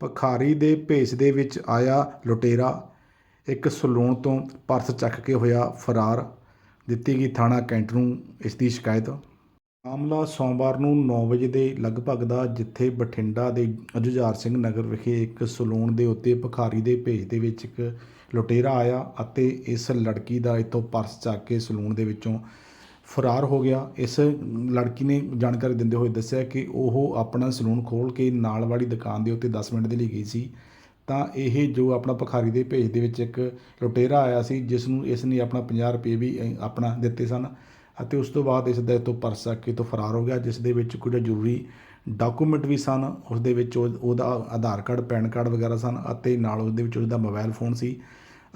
ਭਿਖਾਰੀ ਦੇ ਭੇਸ ਦੇ ਵਿੱਚ ਆਇਆ ਲੁਟੇਰਾ। ਇੱਕ ਸਲੂਨ ਤੋਂ ਪਰਸ ਚੱਕ ਕੇ ਹੋਇਆ ਫਰਾਰ। ਦਿੱਤੀ ਗਈ ਥਾਣਾ ਕੈਂਟ ਨੂੰ ਇਸ ਦੀ ਸ਼ਿਕਾਇਤ। ਮਾਮਲਾ ਸੋਮਵਾਰ ਨੂੰ 9 ਵਜੇ ਦੇ ਲਗਭਗ ਦਾ, ਜਿੱਥੇ ਬਠਿੰਡਾ ਦੇ ਜੁਝਾਰ ਸਿੰਘ ਨਗਰ ਵਿਖੇ ਇੱਕ ਸਲੂਨ ਦੇ ਉੱਤੇ ਭਿਖਾਰੀ ਦੇ ਭੇਜ ਦੇ ਵਿੱਚ ਇੱਕ ਲੁਟੇਰਾ ਆਇਆ ਅਤੇ ਇਸ ਲੜਕੀ ਦਾ ਇੱਥੋਂ ਪਰਸ ਚੱਕ ਕੇ ਸਲੂਨ ਦੇ ਵਿੱਚੋਂ ਫਰਾਰ ਹੋ ਗਿਆ। ਇਸ ਲੜਕੀ ਨੇ ਜਾਣਕਾਰੀ ਦਿੰਦੇ ਹੋਏ ਦੱਸਿਆ ਕਿ ਉਹ ਆਪਣਾ ਸਲੂਨ ਖੋਲ ਕੇ ਨਾਲ ਵਾਲੀ ਦੁਕਾਨ ਦੇ ਉੱਤੇ 10 ਮਿੰਟ ਦੇ ਲਈ ਗਈ ਸੀ। ਤਾਂ ਇਹ ਜੋ ਆਪਣਾ ਭਖਾਰੀ ਦੇ ਭੇਜ ਦੇ ਵਿੱਚ ਇੱਕ ਲੁਟੇਰਾ ਆਇਆ ਸੀ, ਜਿਸ ਨੂੰ ਇਸ ਨੇ ਆਪਣਾ 50 ਰੁਪਏ ਵੀ ਆਪਣਾ ਦਿੱਤੇ ਸਨ ਅਤੇ ਉਸ ਤੋਂ ਬਾਅਦ ਇਸ ਦਾ ਇੱਥੋਂ ਪਰਸ ਚੱਕ ਕੇ ਤੋਂ ਫਰਾਰ ਹੋ ਗਿਆ, ਜਿਸ ਦੇ ਵਿੱਚ ਕੁਝ ਜ਼ਰੂਰੀ ਡਾਕੂਮੈਂਟ ਵੀ ਸਨ। ਉਸ ਦੇ ਵਿੱਚ ਉਹਦਾ ਆਧਾਰ ਕਾਰਡ, ਪੈਨ ਕਾਰਡ ਵਗੈਰਾ ਸਨ ਅਤੇ ਨਾਲ ਉਸ ਦੇ ਵਿੱਚ ਉਸਦਾ ਮੋਬਾਈਲ ਫੋਨ ਸੀ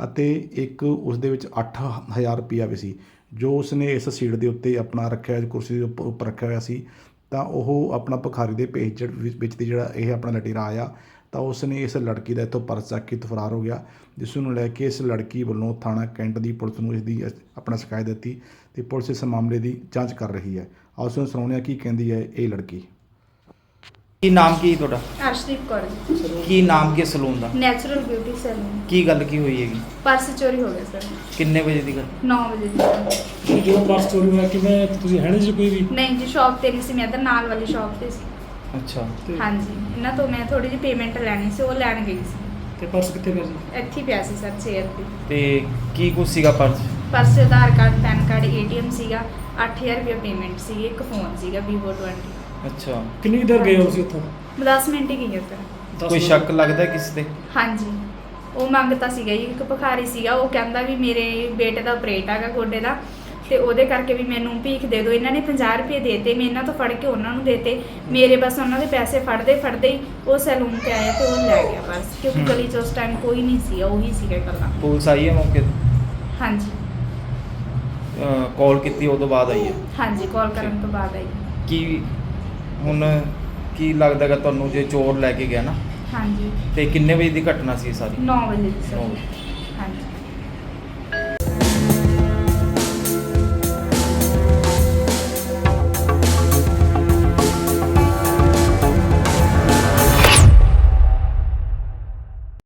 ਅਤੇ ਇੱਕ ਉਸ ਦੇ ਵਿੱਚ 8000 ਰੁਪਇਆ ਵੀ ਸੀ। ਜੋ ਉਸਨੇ ਇਸ ਸੀਟ ਦੇ ਉੱਤੇ ਆਪਣਾ ਰੱਖਿਆ ਕੁਰਸੀ ਦੇ ਉੱਪ- ਉੱਪਰ ਰੱਖਿਆ ਹੋਇਆ ਸੀ, ਤਾਂ ਉਹ ਆਪਣਾ ਭਿਖਾਰੀ ਦੇ ਭੇਜ ਵਿੱਚ ਵਿੱਚ ਦੀ ਜਿਹੜਾ ਇਹ ਆਪਣਾ ਲਟੇਰਾ ਆਇਆ, ਤਾਂ ਉਸ ਨੇ ਇਸ ਲੜਕੀ ਦਾ ਇੱਥੋਂ ਪਰਸ ਚੱਕ ਕੇ ਫਰਾਰ ਹੋ ਗਿਆ, ਜਿਸ ਨੂੰ ਲੈ ਕੇ ਇਸ ਲੜਕੀ ਵੱਲੋਂ ਥਾਣਾ ਕੈਂਟ ਦੀ ਪੁਲਿਸ ਨੂੰ ਇਸ ਦੀ ਆਪਣਾ ਸ਼ਿਕਾਇਤ ਦਿੱਤੀ, ਤੇ ਪੁਲਿਸ ਇਸ ਮਾਮਲੇ ਦੀ ਜਾਂਚ ਕਰ ਰਹੀ ਹੈ। ਆਓ ਸੁਣ, ਸੁਣਾਉਂਦੇ ਹਾਂ ਕੀ ਕਹਿੰਦੀ ਹੈ ਇਹ ਲੜਕੀ। ਕੀ ਨਾਮ ਕੀ ਤੁਹਾਡਾ? ਅਰਸ਼ਦੀਪ ਕੌਰ ਜੀ। ਕੀ ਨਾਮ ਕੀ ਸਲੂਨ ਦਾ? Natural beauty salon. ਕੀ ਗੱਲ ਕੀ ਹੋਈ ਹੈਗੀ? ਪਰਸ ਚੋਰੀ ਹੋ ਗਿਆ ਸਰ। ਕਿੰਨੇ ਵਜੇ ਦੀ ਗੱਲ? 9 ਵਜੇ ਦੀ ਸਰ। ਕਿ ਜਦੋਂ ਪਰਸ ਚੋਰੀ ਹੋਇਆ ਕਿਵੇਂ? ਤੁਸੀਂ ਹੈ ਨਹੀਂ ਜੀ ਕੋਈ ਵੀ? ਨਹੀਂ ਜੀ ਸ਼ਾਪ ਤੇ ਨਹੀਂ ਸੀ ਮੈਂ ਇੱਧਰ ਨਾਲ ਵਾਲੀ ਸ਼ਾਪ ਤੇ ਸੀ। ਅੱਛਾ। ਤੇ- ਹਾਂਜੀ। ਇਹਨਾਂ ਤੋਂ ਮੈਂ ਥੋੜੀ ਜਿਹੀ ਪੇਮੈਂਟ ਲੈਣੀ ਸੀ ਉਹ ਲੈਣ ਗਈ ਸੀ। ਤੇ ਪਰਸ ਕਿੱਥੇ ਪਿਆ ਜੀ ਇੱਥੇ ਹੀ ਪਿਆ ਸੀ ਸਰ ਚੇਅਰ ਤੇ। ਤੇ ਕੀ ਕੁਛ ਸੀਗਾ purse? Purse Aadhaar card PAN card ATM ਸੀਗਾ 8000 ਰੁਪਏ ਪੇਮੈਂਟ ਸੀ ਇੱਕ ਫੋਨ ਸੀਗਾ Vivo 20 ਅੱਛਾ। ਕਿੰਨੀ ਕੁ ਦੇਰ ਗਏ ਹੋ ਤੁਸੀਂ ਉੱਥੋਂ? 10 ਮਿੰਟ ਹੀ ਗਈ ਸਰ ਦਸ ਕੋਈ ਮਿੰਟ। ਸ਼ੱਕ ਲੱਗਦਾ ਕਿਸੇ ਤੇ? ਹਾਂਜੀ। ਉਹ ਮੰਗਤਾ ਸੀਗਾ ਜੀ ਇੱਕ ਭਿਖਾਰੀ ਸੀਗਾ ਉਹ ਕਹਿੰਦਾ ਵੀ ਮੇਰੇ ਬੇਟੇ ਦਾ ਆਪਰੇਟ ਹੈਗਾ ਗੋਡੇ ਦਾ ਤੇ ਉਹਦੇ ਕਰਕੇ ਵੀ ਮੈਨੂੰ ਭੀਖ ਦੇ ਦਿਓ। ਇਹਨਾਂ ਨੇ 50 ਰੁਪਏ ਦੇਤੇ ਮੈਂ ਇਹਨਾਂ ਤੋਂ ਫੜ ਕੇ ਉਹਨਾਂ ਨੂੰ ਦੇਤੇ। ਮੇਰੇ ਬਸ ਉਹਨਾਂ ਦੇ ਪੈਸੇ ਫੜਦੇ ਫੜਦੇ ਹੀ ਉਹ ਸੈਲੂਨ ਤੇ ਆਇਆ ਤੇ ਉਹ ਲੈ ਗਿਆ ਬਸ। ਕਿਉਂਕਿ ਹਮ। ਗਲੀ 'ਚ ਉਸ ਟਾਈਮ ਕੋਈ ਨਹੀਂ ਸੀ ਉਹੀ ਸੀਗਾ ਇਕੱਲਾ ਪੁਲਿਸ ਆਈ ਹੈ ਮੌਕੇ ਹਾਂਜੀ। ਤੇ ਕਾਲ ਕੀਤੀ ਉਦੋਂ ਬਾਅਦ ਆਈ ਹੈ ਹਾਂਜੀ ਕਾਲ ਕਰਨ ਤੋਂ ਬਾਅਦ ਆਈ ਕੀ ਹੁਣ ਕੀ ਲੱਗਦਾਗਾ ਤੁਹਾਨੂੰ ਜੇ ਚੋਰ ਲੈ ਕੇ ਗਿਆ ਨਾ? ਹਾਂਜੀ। ਤੇ ਕਿੰਨੇ ਵਜੇ ਦੀ ਘਟਨਾ ਸੀ ਇਹ ਸਾਰੀ? 9 ਵਜੇ ਦੀ ਸਰ। ਹਾਂਜੀ।